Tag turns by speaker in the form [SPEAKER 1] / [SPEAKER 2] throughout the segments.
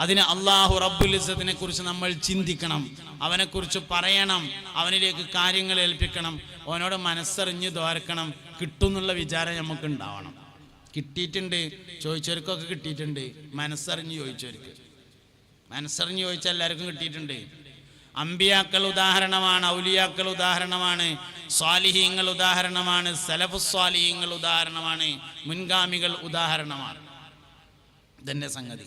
[SPEAKER 1] അതിന് അള്ളാഹു റബ്ബുൽ ഇസ്സത്തിനെ കുറിച്ച് നമ്മൾ ചിന്തിക്കണം. അവനെ കുറിച്ച് പറയണം. അവനിലേക്ക് കാര്യങ്ങൾ ഏൽപ്പിക്കണം. അവനോട് മനസ്സറിഞ്ഞ് ദ്വാരക്കണം. കിട്ടുന്നുള്ള വിചാരം നമുക്ക് ഉണ്ടാവണം കിട്ടിയിട്ടുണ്ട്. ചോദിച്ചവർക്കൊക്കെ കിട്ടിയിട്ടുണ്ട്. മനസ്സറിഞ്ഞ് ചോദിച്ചവർക്ക്. മനസ്സറിഞ്ഞ് ചോദിച്ച എല്ലാവർക്കും കിട്ടിയിട്ടുണ്ട്. അമ്പിയാക്കൾ ഉദാഹരണമാണ് ഔലിയാക്കൾ ഉദാഹരണമാണ് സ്വാലിഹീങ്ങൾ ഉദാഹരണമാണ് സലഫ് സ്വാലിഹീങ്ങൾ ഉദാഹരണമാണ് മുൻഗാമികൾ ഉദാഹരണമാണ്. ഇതന്നെ സംഗതി.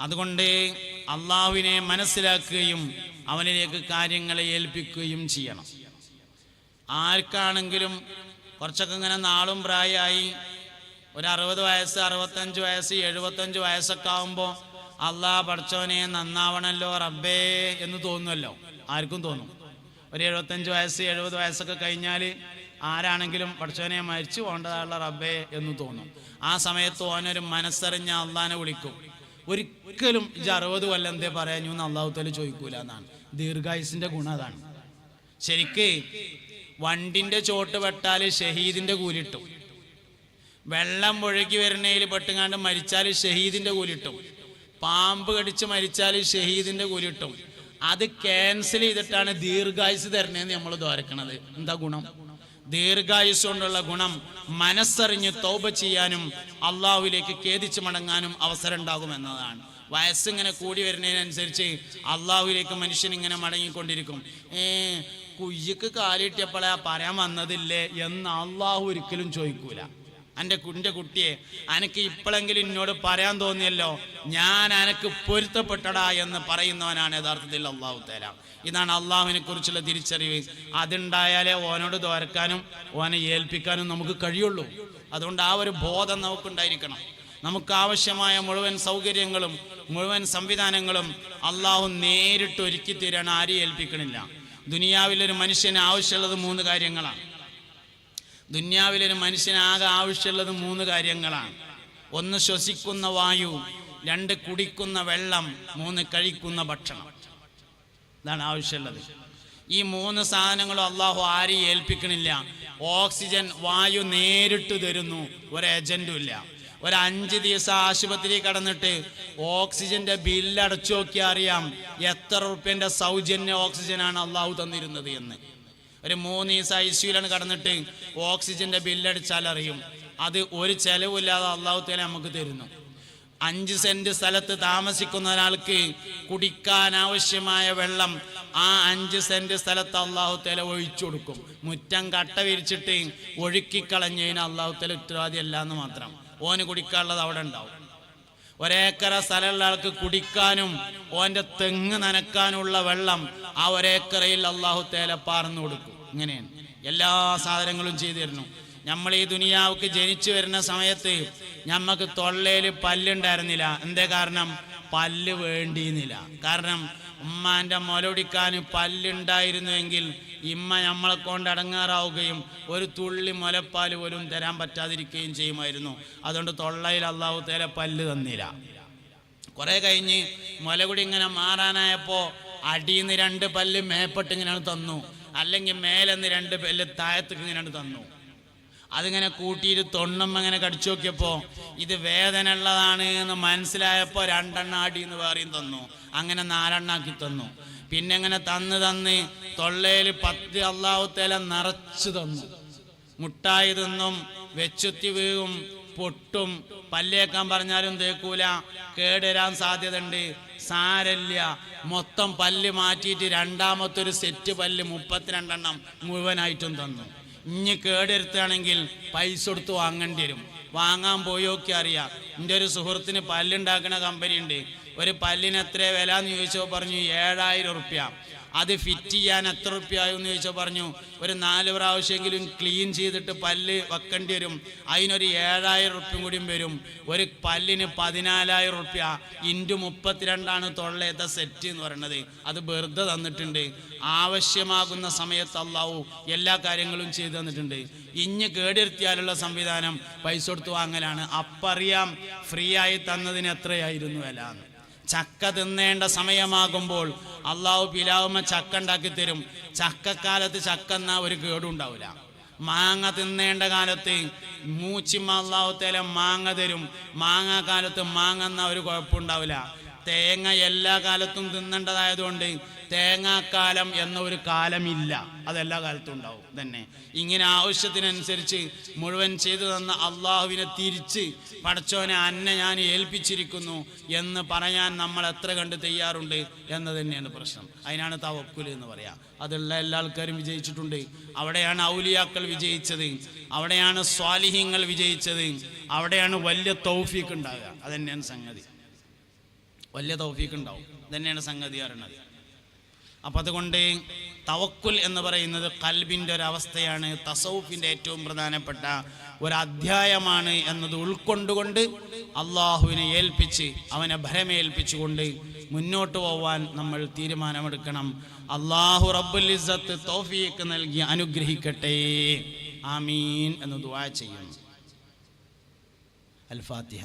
[SPEAKER 1] അതുകൊണ്ട് അള്ളാഹുവിനെ മനസ്സിലാക്കുകയും അവനിലേക്ക് കാര്യങ്ങളെ ഏൽപ്പിക്കുകയും ചെയ്യണം. ആർക്കാണെങ്കിലും കുറച്ചൊക്കെ ഇങ്ങനെ നാളും പ്രായമായി ഒരു അറുപത് വയസ്സ് അറുപത്തഞ്ച് വയസ്സ് എഴുപത്തഞ്ച് വയസ്സൊക്കെ ആകുമ്പോൾ അള്ളാഹ് പഠിച്ചവനെ നന്നാവണല്ലോ റബ്ബേ എന്ന് തോന്നുമല്ലോ ആർക്കും തോന്നും. ഒരു എഴുപത്തഞ്ച് വയസ്സ് എഴുപത് വയസ്സൊക്കെ കഴിഞ്ഞാൽ ആരാണെങ്കിലും പഠിച്ചവനെ മരിച്ചു പോകേണ്ടതായുള്ള റബ്ബേ എന്ന് തോന്നും. ആ സമയത്ത് ഓനൊരു മനസ്സറിഞ്ഞ അള്ളാനെ വിളിക്കും. ഒരിക്കലും ഇജ് അറുപത് കൊല്ലം എന്തേ പറയാൻ അള്ളാഹു തല ചോദിക്കൂല എന്നാണ്. ദീർഘായുസിന്റെ ഗുണം അതാണ് ശരിക്ക് വണ്ടിന്റെ ചോട്ട് വെട്ടാൽ ഷഹീദിന്റെ കൂലിട്ടും വെള്ളം ഒഴുകി വരുന്നതിൽ പെട്ടുങ്ങാണ്ട് മരിച്ചാൽ ഷഹീദിന്റെ കൂലിട്ടും പാമ്പ് കടിച്ച് മരിച്ചാൽ ഷഹീദിന്റെ കൂലിട്ടും അത് ക്യാൻസൽ ചെയ്തിട്ടാണ് ദീർഘായുസ് തരണേന്ന് നമ്മൾ ദ്വാരക്കണത്. എന്താ ഗുണം? ദീർഘായുസ് കൊണ്ടുള്ള ഗുണം മനസ്സറിഞ്ഞ് തൗബ ചെയ്യാനും അള്ളാഹുവിലേക്ക് ഖേദിച്ചു മടങ്ങാനും അവസരം ഉണ്ടാകും എന്നതാണ് വയസ്സിങ്ങനെ കൂടി വരുന്നതിനനുസരിച്ച് അള്ളാഹുവിലേക്ക് മനുഷ്യൻ ഇങ്ങനെ മടങ്ങിക്കൊണ്ടിരിക്കും. ഏ കുയ്യക്ക് കാലിട്ടിയപ്പോഴാ പറയാൻ വന്നതില്ലേ എന്ന് അള്ളാഹു ഒരിക്കലും ചോദിക്കൂല. എന്റെ കുഞ്ഞ കുട്ടിയെ അനക്ക് ഇപ്പോഴെങ്കിലും എന്നോട് പറയാൻ തോന്നിയല്ലോ ഞാൻ അനക്ക് പൊരുത്തപ്പെട്ടടാ എന്ന് പറയുന്നവനാണ് യഥാർത്ഥത്തിൽ അള്ളാഹു തേല ഇതാണ് അള്ളാഹുവിനെ കുറിച്ചുള്ള തിരിച്ചറിവ്. അതുണ്ടായാലേ ഓനോട് തോരക്കാനും ഓനെ ഏൽപ്പിക്കാനും നമുക്ക് കഴിയുള്ളൂ. അതുകൊണ്ട് ആ ഒരു ബോധം നമുക്കുണ്ടായിരിക്കണം. നമുക്ക് ആവശ്യമായ മുഴുവൻ സൗകര്യങ്ങളും മുഴുവൻ സംവിധാനങ്ങളും അള്ളാഹു നേരിട്ട് ഒരുക്കി തീരാൻ ആരെയും ഏൽപ്പിക്കണില്ല. ദുനിയാവിലൊരു മനുഷ്യന് ആവശ്യമുള്ളത് മൂന്ന് കാര്യങ്ങളാണ്. ദുന്യാവിലൊരു മനുഷ്യനാകെ ആവശ്യമുള്ളത് മൂന്ന് കാര്യങ്ങളാണ്. ഒന്ന് ശ്വസിക്കുന്ന വായു രണ്ട് കുടിക്കുന്ന വെള്ളം മൂന്ന് കഴിക്കുന്ന ഭക്ഷണം. ഇതാണ് ആവശ്യമുള്ളത്. ഈ മൂന്ന് സാധനങ്ങളും അള്ളാഹു ആരെയും ഏൽപ്പിക്കണില്ല. ഓക്സിജൻ വായു നേരിട്ട് തരുന്നു. ഒരു ഏജന്റും ഇല്ല. ഒരു അഞ്ച് ദിവസം ആശുപത്രി കടന്നിട്ട് ഓക്സിജന്റെ ബില്ല് അടച്ചു നോക്കിയാൽ അറിയാം എത്ര റുപ്യന്റെ സൗജന്യ ഓക്സിജനാണ് അള്ളാഹു തന്നിരുന്നത് എന്ന്. ഒരു മൂന്ന് ദിവസം ഐ സിയിലാണ് കടന്നിട്ട് ഓക്സിജന്റെ ബില്ലടിച്ചാൽ അറിയും. അത് ഒരു ചെലവില്ലാതെ അള്ളാഹു തേല നമുക്ക് തരുന്നു. അഞ്ച് സെന്റ് സ്ഥലത്ത് താമസിക്കുന്ന ഒരാൾക്ക് കുടിക്കാൻ ആവശ്യമായ വെള്ളം ആ അഞ്ച് സെന്റ് സ്ഥലത്ത് അള്ളാഹു തല ഒഴിച്ചു കൊടുക്കും. മുറ്റം കട്ട വിരിച്ചിട്ട് ഒഴുക്കിക്കളഞ്ഞതിന് അള്ളാഹു ഉത്തരവാദി ഉത്തരവാദിയല്ല എന്ന് മാത്രം. ഓന് കുടിക്കാനുള്ളത് അവിടെ ഉണ്ടാവും. ഒരേക്കറ സ്ഥലമുള്ള ആൾക്ക് കുടിക്കാനും ഓന്റെ തെങ്ങ് നനക്കാനുള്ള വെള്ളം ആ ഒരേക്കറയിൽ അള്ളാഹു തേല പാർന്നു കൊടുക്കും. ഇങ്ങനെയാണ്. എല്ലാ സാധനങ്ങളും ചെയ്തു തരുന്നു. നമ്മൾ ഈ ദുനിയാവുക്ക് ജനിച്ചു വരുന്ന സമയത്ത് ഞമ്മക്ക് തൊള്ളയിൽ പല്ലുണ്ടായിരുന്നില്ല. എന്തേ കാരണം? പല്ല് വേണ്ടിയിരുന്നില്ല. കാരണം ഉമ്മാന്റെ മുലൊടിക്കാൻ പല്ലുണ്ടായിരുന്നുവെങ്കിൽ ഇമ്മ നമ്മളെ കൊണ്ട് അടങ്ങാറാവുകയും ഒരു തുള്ളി മുലപ്പാൽ പോലും തരാൻ പറ്റാതിരിക്കുകയും ചെയ്യുമായിരുന്നു. അതുകൊണ്ട് തൊള്ളയിൽ അള്ളാഹു തേല പല്ല് തന്നില്ല. കുറേ കഴിഞ്ഞ് മുലകുടി ഇങ്ങനെ മാറാനായപ്പോ അടിയിന്ന് രണ്ട് പല്ല് മേപ്പെട്ട് ഇങ്ങനെയാണ് തന്നു. അല്ലെങ്കിൽ മേലെന്ന് രണ്ട് പല്ല് താഴത്തേക്ക് ഇങ്ങനെയാണ് തന്നു. അതിങ്ങനെ കൂട്ടിയിട്ട് തൊണ്ണം അങ്ങനെ കടിച്ചു നോക്കിയപ്പോ ഇത് വേദന ഉള്ളതാണ് എന്ന് മനസ്സിലായപ്പോൾ രണ്ടെണ്ണ അടി എന്ന് വേറെയും തന്നു. അങ്ങനെ നാലെണ്ണാക്കി തന്നു. പിന്നെ അങ്ങനെ തന്ന് തന്ന് തൊള്ളയിൽ പത്ത് അള്ളാഹുത്തേല നിറച്ചു തന്നു. മുട്ടായി തിന്നും വെച്ചുത്തി വീഴും പൊട്ടും പല്ലേക്കാൻ പറഞ്ഞാലും തേക്കൂല. കേടുവരാൻ സാധ്യതയുണ്ട്. സാരല്ല മൊത്തം പല്ല് മാറ്റിയിട്ട് രണ്ടാമത്തെ ഒരു സെറ്റ് പല്ല് മുപ്പത്തിരണ്ടെണ്ണം മുഴുവനായിട്ടും തന്നു. ഇനി കേടെടുത്താണെങ്കിൽ പൈസ കൊടുത്ത് വാങ്ങേണ്ടി വരും. വാങ്ങാൻ പോയോക്കെ അറിയാം. എന്റെ ഒരു സുഹൃത്തിന് പല്ലുണ്ടാക്കുന്ന കമ്പനി ഉണ്ട് ഒരു പല്ലിന് എത്ര വില എന്ന് ചോദിച്ചപ്പോൾ പറഞ്ഞു ഏഴായിരം ഉറുപ്യ അത് ഫിറ്റ് ചെയ്യാൻ എത്ര റുപ്യ എന്ന് ചോദിച്ചാൽ പറഞ്ഞു ഒരു നാല് പ്രാവശ്യമെങ്കിലും ക്ലീൻ ചെയ്തിട്ട് പല്ല് വെക്കേണ്ടി വരും. അതിനൊരു ഏഴായിരം റുപ്യം കൂടിയും വരും. ഒരു പല്ലിന് പതിനാലായിരം റുപ്യ ഇന്റു മുപ്പത്തിരണ്ടാണ് തൊള്ളേത്ത സെറ്റ് എന്ന് പറയുന്നത് അത് വെറുതെ തന്നിട്ടുണ്ട്. ആവശ്യമാകുന്ന സമയത്ത് അള്ളാവു എല്ലാ കാര്യങ്ങളും ചെയ്തു തന്നിട്ടുണ്ട്. ഇഞ്ഞ് കേടിരുത്തിയാലുള്ള സംവിധാനം പൈസ കൊടുത്ത് വാങ്ങലാണ്. അപ്പറിയാം ഫ്രീ ആയി തന്നതിന് എത്രയായിരുന്നു വില എന്ന്. ചക്ക തിന്നേണ്ട സമയമാകുമ്പോൾ അള്ളാഹു പിലാവുമ്മ ചക്ക ഉണ്ടാക്കി തരും. ചക്കക്കാലത്ത് ചക്ക എന്നാ ഒരു കേടുണ്ടാവില്ല മാങ്ങ തിന്നേണ്ട കാലത്ത് മൂച്ചിമ്മ അള്ളാഹു തേല മാങ്ങ തരും. മാങ്ങ കാലത്ത് മാങ്ങ എന്നാ ഒരു കുഴപ്പമുണ്ടാവില്ല തേങ്ങ എല്ലാ കാലത്തും തിന്നേണ്ടതായതുകൊണ്ട് തേങ്ങാക്കാലം എന്ന ഒരു കാലമില്ല. അതെല്ലാ കാലത്തും ഉണ്ടാവും തന്നെ. ഇങ്ങനെ ആവശ്യത്തിനനുസരിച്ച് മുഴുവൻ ചെയ്തു തന്ന അള്ളാഹുവിനെ തിരിച്ച് പടച്ചോനെ അന്നെ ഞാൻ ഏൽപ്പിച്ചിരിക്കുന്നു എന്ന് പറയാൻ നമ്മൾ എത്ര കണ്ട് തയ്യാറുണ്ട് എന്ന് തന്നെയാണ് പ്രശ്നം. അതിനാണ് തവക്കുൽ എന്ന് പറയാ. അതുള്ള എല്ലാ ആൾക്കാരും വിജയിച്ചിട്ടുണ്ട്. അവിടെയാണ് ഔലിയാക്കൾ വിജയിച്ചത്. അവിടെയാണ് സ്വാലിഹ്യങ്ങൾ വിജയിച്ചത്. അവിടെയാണ് വലിയ തൗഫീക്ക് ഉണ്ടാകുക അതന്നെയാണ് സംഗതി. വലിയ തൗഫീക്ക് ഉണ്ടാവും തന്നെയാണ് സംഗതി പറയുന്നത്. അപ്പം അതുകൊണ്ട് തവക്കുൽ എന്ന് പറയുന്നത് കൽബിന്റെ ഒരവസ്ഥയാണ്. തസൗഫിന്റെ ഏറ്റവും പ്രധാനപ്പെട്ട ഒരധ്യായമാണ് എന്നത് ഉൾക്കൊണ്ടുകൊണ്ട് അള്ളാഹുവിനെ ഏൽപ്പിച്ച് അവനെ ഭരമേൽപ്പിച്ചുകൊണ്ട് മുന്നോട്ട് പോവാൻ നമ്മൾ തീരുമാനമെടുക്കണം. അള്ളാഹു റബ്ബുൽ ഇസ്സത്ത് തൗഫീഖ് നൽകി അനുഗ്രഹിക്കട്ടെ. ആമീൻ എന്ന് ദുവാ ചെയ്യണം അൽ ഫാത്തിഹ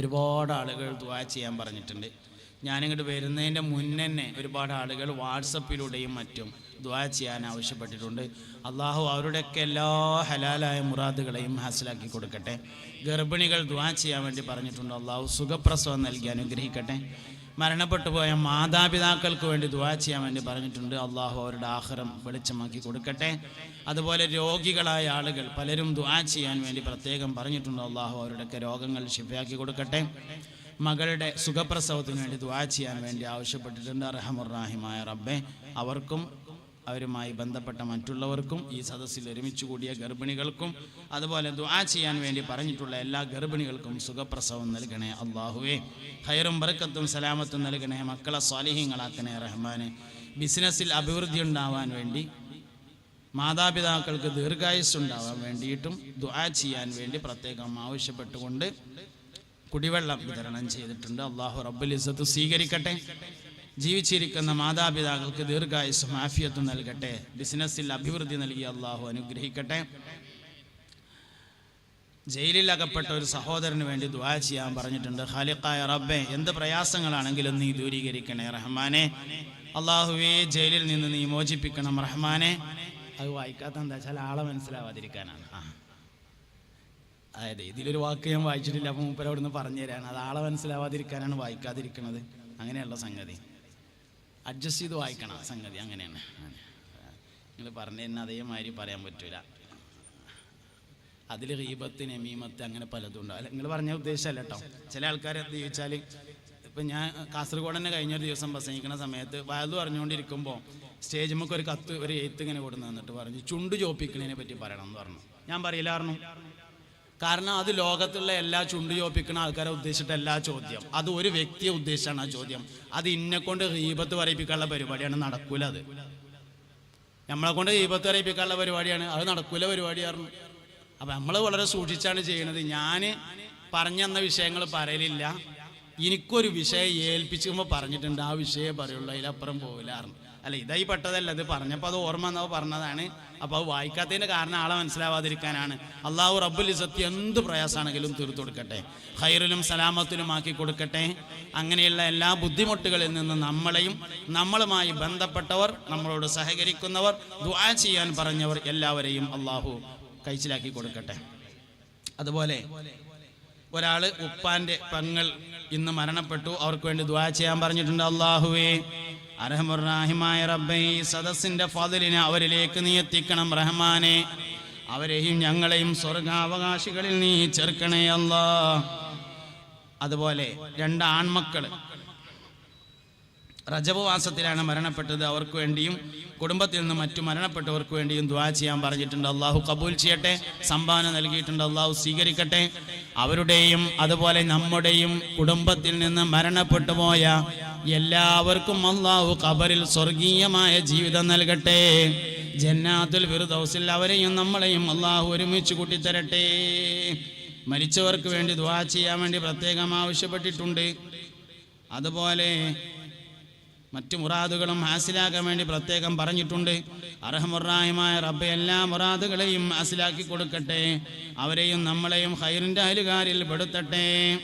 [SPEAKER 1] ഒരുപാട് ആളുകൾ ദുആ ചെയ്യാൻ പറഞ്ഞിട്ടുണ്ട്. ഞാനിങ്ങോട്ട് വരുന്നതിന്റെ മുന്നേ തന്നെ ഒരുപാട് ആളുകൾ വാട്സപ്പിലൂടെയും മറ്റും ദുആ ചെയ്യാൻ ആവശ്യപ്പെട്ടിട്ടുണ്ട്. അള്ളാഹു അവരുടെയൊക്കെ എല്ലാ ഹലാലായ മുറാദുകളെയും ഹാസിലാക്കി കൊടുക്കട്ടെ. ഗർഭിണികൾ ദുആ ചെയ്യാൻ വേണ്ടി പറഞ്ഞിട്ടുണ്ട്. അള്ളാഹു സുഖപ്രസവം നൽകി അനുഗ്രഹിക്കട്ടെ. മരണപ്പെട്ടു പോയ മാതാപിതാക്കൾക്ക് വേണ്ടി ദുവാ ചെയ്യാൻ വേണ്ടി പറഞ്ഞിട്ടുണ്ട്. അള്ളാഹു അവരുടെ ആഹാരം വെളിച്ചമാക്കി കൊടുക്കട്ടെ. അതുപോലെ രോഗികളായ ആളുകൾ പലരും ദുവാ ചെയ്യാൻ വേണ്ടി പ്രത്യേകം പറഞ്ഞിട്ടുണ്ട്. അള്ളാഹു അവരുടെയൊക്കെ രോഗങ്ങൾ ശിഫയാക്കി കൊടുക്കട്ടെ. മകളുടെ സുഖപ്രസവത്തിന് വേണ്ടി ദുവാ ചെയ്യാൻ വേണ്ടി ആവശ്യപ്പെട്ടിട്ടുണ്ട്. റഹമുറാഹിമായ റബ്ബെ. അവർക്കും അവരുമായി ബന്ധപ്പെട്ട മറ്റുള്ളവർക്കും ഈ സദസ്സിൽ ഒരുമിച്ച് കൂടിയ ഗർഭിണികൾക്കും അതുപോലെ ദുആ ചെയ്യാൻ വേണ്ടി പറഞ്ഞിട്ടുള്ള എല്ലാ ഗർഭിണികൾക്കും സുഖപ്രസവം നൽകണേ അള്ളാഹുവേ ഹൈറും ബർക്കത്തും സലാമത്തും നൽകണേ മക്കളെ സ്വാലിഹ്യങ്ങളാക്കണേ റഹ്മാനെ. ബിസിനസ്സിൽ അഭിവൃദ്ധി ഉണ്ടാവാൻ വേണ്ടി മാതാപിതാക്കൾക്ക് ദീർഘായുസ് ഉണ്ടാവാൻ വേണ്ടിയിട്ടും ദുആ ചെയ്യാൻ വേണ്ടി പ്രത്യേകം ആവശ്യപ്പെട്ടുകൊണ്ട് കുടിവെള്ളം വിതരണം ചെയ്തിട്ടുണ്ട്. അള്ളാഹു റബ്ബുൽ ഇസ്സത്ത് സ്വീകരിക്കട്ടെ. ജീവിച്ചിരിക്കുന്ന മാതാപിതാക്കൾക്ക് ദീർഘായുസും ആഫിയത്തും നൽകട്ടെ. ബിസിനസ്സിൽ അഭിവൃദ്ധി നൽകി അള്ളാഹു അനുഗ്രഹിക്കട്ടെ. ജയിലിൽ അകപ്പെട്ട ഒരു സഹോദരന് വേണ്ടി ദുആ ചെയ്യാൻ പറഞ്ഞിട്ടുണ്ട്. ഖാലിഖായ റബ്ബെ എന്ത് പ്രയാസങ്ങളാണെങ്കിലും നീ ദൂരീകരിക്കണേ റഹ്മാനെ. അള്ളാഹുവേ ജയിലിൽ നിന്ന് നീ മോചിപ്പിക്കണം റഹ്മാനെ. അത് വായിക്കാത്ത എന്താ വെച്ചാൽ ആളെ മനസ്സിലാവാതിരിക്കാനാണ്. അതായത് ഇതിലൊരു വാക്ക് ഞാൻ വായിച്ചിട്ടില്ല അപ്പം മൂപ്പരവിടുന്ന് പറഞ്ഞു തരാണ് അത് ആളെ മനസ്സിലാവാതിരിക്കാനാണ് വായിക്കാതിരിക്കുന്നത് അങ്ങനെയുള്ള സംഗതി. അഡ്ജസ്റ്റ് ചെയ്ത് വായിക്കണം. സംഗതി അങ്ങനെയാണ്. നിങ്ങൾ പറഞ്ഞു തന്നെ അതേമാതിരി പറയാൻ പറ്റില്ല അതിൽ റീബത്ത് നമീമത്ത് അങ്ങനെ പലതും ഉണ്ടാവും. അല്ല നിങ്ങൾ പറഞ്ഞ ഉദ്ദേശമല്ല കേട്ടോ. ചില ആൾക്കാർ എന്ത് ചോദിച്ചാൽ ഇപ്പം ഞാൻ കാസർഗോഡ് തന്നെ കഴിഞ്ഞൊരു ദിവസം പ്രസംഗിക്കുന്ന സമയത്ത് വയത് പറഞ്ഞുകൊണ്ടിരിക്കുമ്പോൾ സ്റ്റേജ് നമുക്ക് ഒരു കത്ത് ഒരു എഴുത്ത് ഇങ്ങനെ കൊടുന്ന് തന്നിട്ട് പറഞ്ഞു ചുണ്ട് ചോപ്പിക്കണതിനെ പറ്റി പറയണം എന്ന് പറഞ്ഞു. ഞാൻ പറയില്ലായിരുന്നു കാരണം അത് ലോകത്തുള്ള എല്ലാ ചുണ്ട് ചോപ്പിക്കുന്ന ആൾക്കാരെ ഉദ്ദേശിച്ചിട്ടല്ല ചോദ്യം. അത് ഒരു വ്യക്തിയെ ഉദ്ദേശിച്ചാണ് ആ ചോദ്യം. അത് ഇന്നെ കൊണ്ട് ഹീബത്ത് പറയിപ്പിക്കാനുള്ള പരിപാടിയാണ് നടക്കൂല അത്. നമ്മളെ കൊണ്ട് ഹീബത്ത് പറയിപ്പിക്കാനുള്ള പരിപാടിയാണ് അത് നടക്കൂല പരിപാടിയായിരുന്നു അപ്പം നമ്മൾ വളരെ സൂക്ഷിച്ചാണ് ചെയ്യുന്നത് ഞാൻ പറഞ്ഞു തന്ന വിഷയങ്ങൾ പറയലില്ല. എനിക്കൊരു വിഷയം ഏൽപ്പിച്ചുമ്പോൾ പറഞ്ഞിട്ടുണ്ട്. ആ വിഷയം പറയുള്ളൂ അതിലപ്പുറം പോകില്ലായിരുന്നു അല്ല ഇതായി പെട്ടതല്ല ഇത് പറഞ്ഞപ്പോൾ അത് ഓർമ്മ എന്നോ പറഞ്ഞതാണ്. അപ്പോൾ അത് വായിക്കാത്തതിന്റെ കാരണം ആളെ മനസ്സിലാവാതിരിക്കാനാണ്. അള്ളാഹു റബ്ബുൽ ഇസത്തി എന്ത് പ്രയാസമാണെങ്കിലും തീർത്തു കൊടുക്കട്ടെ. ഹൈറിലും സലാമത്തിലും ആക്കി കൊടുക്കട്ടെ. അങ്ങനെയുള്ള എല്ലാ ബുദ്ധിമുട്ടുകളിൽ നിന്ന് നമ്മളെയും നമ്മളുമായി ബന്ധപ്പെട്ടവർ നമ്മളോട് സഹകരിക്കുന്നവർ ദുആ ചെയ്യാൻ പറഞ്ഞവർ എല്ലാവരെയും അള്ളാഹു കഴിച്ചിലാക്കി കൊടുക്കട്ടെ. അതുപോലെ ഒരാൾ ഉപ്പാന്റെ പെങ്ങൾ ഇന്ന് മരണപ്പെട്ടു. അവർക്ക് വേണ്ടി ദുആ ചെയ്യാൻ പറഞ്ഞിട്ടുണ്ട് അള്ളാഹുവേ അരഹമുറാഹിമായ റബ്ബേ ഈ സദസ്സിന്റെ ഫതിലിനെ അവരിലേക്ക് നീ എത്തിക്കണം റഹ്മാനെ. അവരെയും ഞങ്ങളെയും സ്വർഗാവകാശികളിൽ നീ ചേർക്കണേ അല്ലാ. അതുപോലെ രണ്ട് ആൺമക്കൾ റജബ് മരണപ്പെട്ടത്. അവർക്ക് വേണ്ടിയും കുടുംബത്തിൽ നിന്ന് മറ്റു മരണപ്പെട്ടവർക്ക് വേണ്ടിയും ദ്വാ ചെയ്യാൻ പറഞ്ഞിട്ടുണ്ട്. അള്ളാഹു കബൂൽ ചെയ്യട്ടെ സംഭാവന നൽകിയിട്ടുണ്ട്. അള്ളാഹു സ്വീകരിക്കട്ടെ. അവരുടെയും അതുപോലെ നമ്മുടെയും കുടുംബത്തിൽ നിന്ന് മരണപ്പെട്ടു പോയ എല്ലാവർക്കും അള്ളാഹു ഖബറിൽ സ്വർഗീയമായ ജീവിതം നൽകട്ടെ. ജന്നാത്തുൽ ഫിർദൗസിൽ അവരെയും നമ്മളെയും അള്ളാഹു ഒരുമിച്ച് കൂട്ടിത്തരട്ടെ. മരിച്ചവർക്ക് വേണ്ടി ദ്വാ ചെയ്യാൻ വേണ്ടി പ്രത്യേകം ആവശ്യപ്പെട്ടിട്ടുണ്ട്. അതുപോലെ മറ്റു മുറാദുകളും ഹാസിലാക്കാൻ വേണ്ടി പ്രത്യേകം പറഞ്ഞിട്ടുണ്ട്. അർഹമുറാഹിമായ റബ്ബ് എല്ലാ മുറാദുകളെയും ഹാസിലാക്കി കൊടുക്കട്ടെ. അവരെയും നമ്മളെയും ഹൈറിന്റെ അയലുകാരിൽ പെടുത്തട്ടെ.